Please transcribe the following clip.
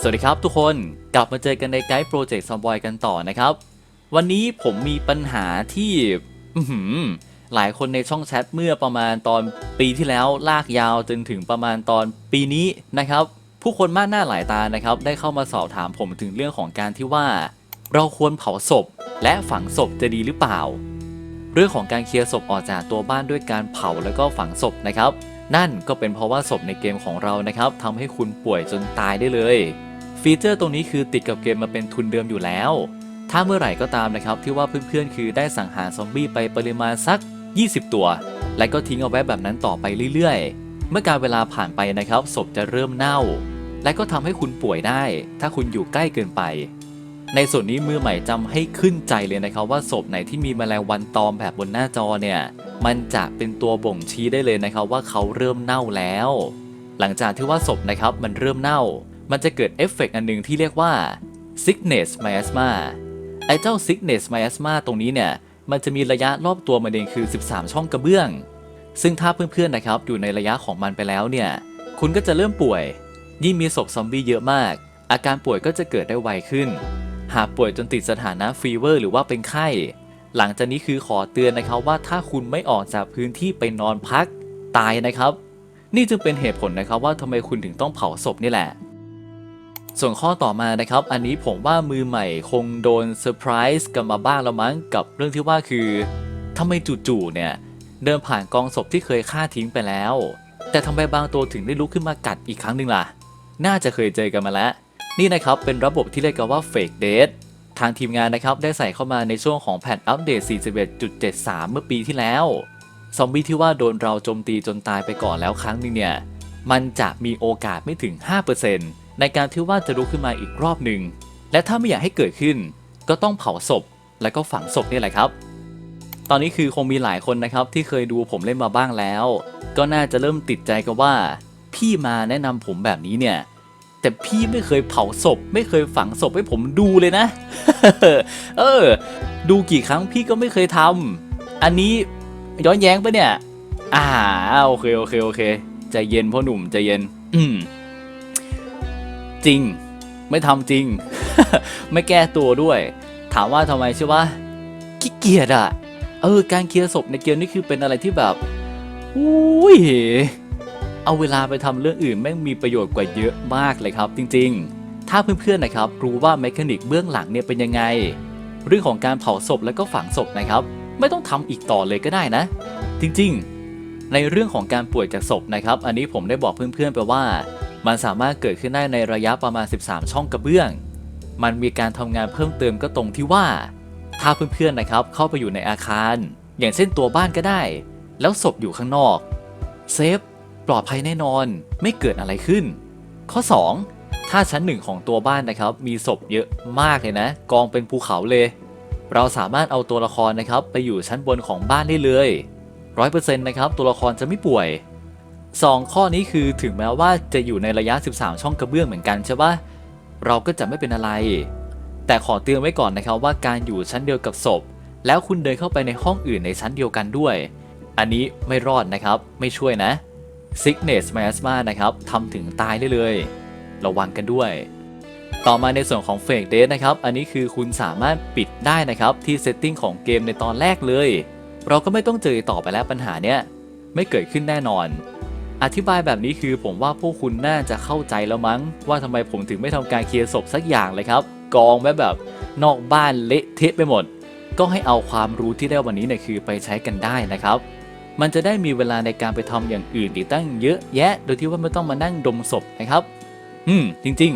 สวัสดีครับทุกคนกลับมาเจอกันในไกด์โปรเจกต์ซอมบอยกันต่อนะครับ วันนี้ผมมีปัญหาที่อื้อหือหลายคนในช่องแชทเมื่อประมาณตอนปีที่แล้วลากยาวจนถึงประมาณตอนปีนี้นะครับ ผู้คนมากหน้าหลายตานะครับ ได้เข้ามาสอบถามผมถึงเรื่องของการที่ว่า เราควรเผาศพ และฝังศพจะดีหรือเปล่า เรื่องของการเคลียร์ศพออกจากตัวบ้านด้วยการเผาแล้วก็ฝังศพนะครับ นั่นก็เป็นเพราะว่าศพในเกมของเรานะครับทำให้คุณป่วยจนตายได้เลย ฟีเจอร์ตรงนี้คือติดกับเกมมาเป็นทุนเดิมอยู่แล้ว ถ้าเมื่อไหร่ก็ตามนะครับที่ว่าเพื่อนๆ คือได้สังหารซอมบี้ไปปริมาณสัก 20 ตัว และก็ทิ้งเอาไว้แบบนั้นต่อไปเรื่อยๆ เมื่อการเวลาผ่านไปนะครับศพจะเริ่มเน่า และก็ทำให้คุณป่วยได้ ถ้าคุณอยู่ใกล้เกินไป ในส่วนนี้มือใหม่จำให้ขึ้นใจเลยนะครับว่าศพไหนที่มีแมลงวันตอมแบบบนหน้าจอเนี่ยมันจะเป็นตัวบ่งชี้ได้เลยนะครับว่าเขาเริ่มเน่าแล้ว หลังจากที่ว่าศพนะครับมันเริ่มเน่า มันจะเกิดเอฟเฟกต์อันหนึงที่เรียกว่า sickness miasma ไอ้เจ้า sickness miasma ตรงนี้เนี่ยมันจะมีระยะรอบตัวมันเองคือ 13 ช่องกระเบื้อง ซึ่งถ้าเพื่อนๆนะครับอยู่ในระยะของมันไปแล้วเนี่ยคุณก็จะเริ่มป่วย ยิ่งมีศพซอมบี้เยอะมาก อาการป่วยก็จะเกิดได้ไวขึ้น หากป่วยจนติดสถานะฟีเวอร์หรือว่าเป็นไข้ หลังจากนี้คือขอเตือนนะครับว่าถ้าคุณไม่ออกจากพื้นที่ไปนอนพักตายนะครับ นี่จึงเป็นเหตุผลนะครับว่าทำไมคุณถึงต้องเผาศพนี่แหละ ส่วนข้อต่อมานะครับ อันนี้ผมว่ามือใหม่คงโดนเซอร์ไพรส์กันมาบ้างแล้วมั้งกับเรื่องที่ว่าคือทำไมจู่ๆเนี่ยเดินผ่านกองศพที่เคยฆ่าทิ้งไปแล้ว แต่ทำไมบางตัวถึงได้ลุกขึ้นมากัดอีกครั้งหนึ่งล่ะ น่าจะเคยเจอกันมาแล้ว นี่นะครับเป็นระบบที่เรียกกันว่า Fake Date ทางทีมงานนะครับได้ใส่เข้ามาในช่วงของแพทอัปเดต 41.73 เมื่อปีที่แล้ว ซอมบี้ที่ว่าโดนเราโจมตีจนตายไปก่อนแล้วครั้งหนึงเนี่ย มันจะมีโอกาสไม่ถึง 5%ในการที่ว่าจะลุกขึ้นมาอีกรอบหนึ่ง และถ้าไม่อยากให้เกิดขึ้น ก็ต้องเผาศพ และก็ฝังศพนี่แหละครับ ตอนนี้คือคงมีหลายคนนะครับที่เคยดูผมเล่นมาบ้างแล้ว ก็น่าจะเริ่มติดใจกันว่า พี่มาแนะนำผมแบบนี้เนี่ย แต่พี่ไม่เคยเผาศพ ไม่เคยฝังศพให้ผมดูเลยนะ เออ ดูกี่ครั้งพี่ก็ไม่เคยทำอันนี้ย้อนแย้งปะเนี่ย อ่าโอเคโอเคโอเคใจเย็นพ่อหนุ่มใจเย็น อืมจริง ไม่ทำจริง ไม่แก้ตัวด้วย ถามว่าทำไมใช่ปะขี้เกียจอะเออ การเคลียร์ศพในเกมนี่คือเป็นอะไรที่แบบอุ้ย เอาเวลาไปทำเรื่องอื่นแม่งมีประโยชน์กว่าเยอะมากเลยครับจริงๆ ถ้าเพื่อนๆนะครับรู้ว่าแมคานิกเบื้องหลังเนี่ยเป็นยังไง เรื่องของการเผาศพแล้วก็ฝังศพนะครับ ไม่ต้องทำอีกต่อเลยก็ได้นะ จริงๆ ในเรื่องของการป่วยจากศพนะครับ อันนี้ผมได้บอกเพื่อนๆไปว่า มันสามารถเกิดขึ้นได้ในระยะประมาณ 13 ช่องกระเบื้อง มันมีการทำงานเพิ่มเติมก็ตรงที่ว่า ถ้าเพื่อนๆนะครับเข้าไปอยู่ในอาคาร อย่างเช่นตัวบ้านก็ได้ แล้วศพอยู่ข้างนอกเซฟ ปลอดภัยแน่นอนไม่เกิดอะไรขึ้น ข้อ 2 ถ้าชั้นหนึ่งของตัวบ้านนะครับ มีศพเยอะมากเลยนะ กองเป็นภูเขาเลย เราสามารถเอาตัวละครนะครับ ไปอยู่ชั้นบนของบ้านได้เลยร้อยเปอร์เซ็นต์นะครับตัวละครจะไม่ป่วย 2 ข้อนี้คือถึงแม้ว่าจะอยู่ในระยะ 13 ช่องกระเบื้องเหมือนกันใช่ปะเราก็จะไม่เป็นอะไร แต่ขอเตือนไว้ก่อนนะครับว่าการอยู่ชั้นเดียวกับศพ แล้วคุณเดินเข้าไปในห้องอื่นในชั้นเดียวกันด้วย อันนี้ไม่รอดนะครับ ไม่ช่วยนะ sickness miasma นะครับทำถึงตายได้เลย ระวังกันด้วย ต่อมาในส่วนของ fake date นะครับ อันนี้คือคุณสามารถปิดได้นะครับที่ setting ของเกมในตอนแรกเลย เราก็ไม่ต้องเจอต่อไปแล้วปัญหาเนี้ยไม่เกิดขึ้นแน่นอน อธิบายแบบนี้คือผมว่าพวกคุณน่าจะเข้าใจแล้วมั้ง ว่าทำไมผมถึงไม่ทำการเคลียร์ศพสักอย่างเลยครับกองไว้แบบนอกบ้านเละเทะไปหมด ก็ให้เอาความรู้ที่ได้วันนี้เนี่ยคือไปใช้กันได้นะครับ มันจะได้มีเวลาในการไปทำอย่างอื่นอีกตั้งเยอะแยะ โดยที่ว่าไม่ต้องมานั่งดมศพนะครับ อืม จริง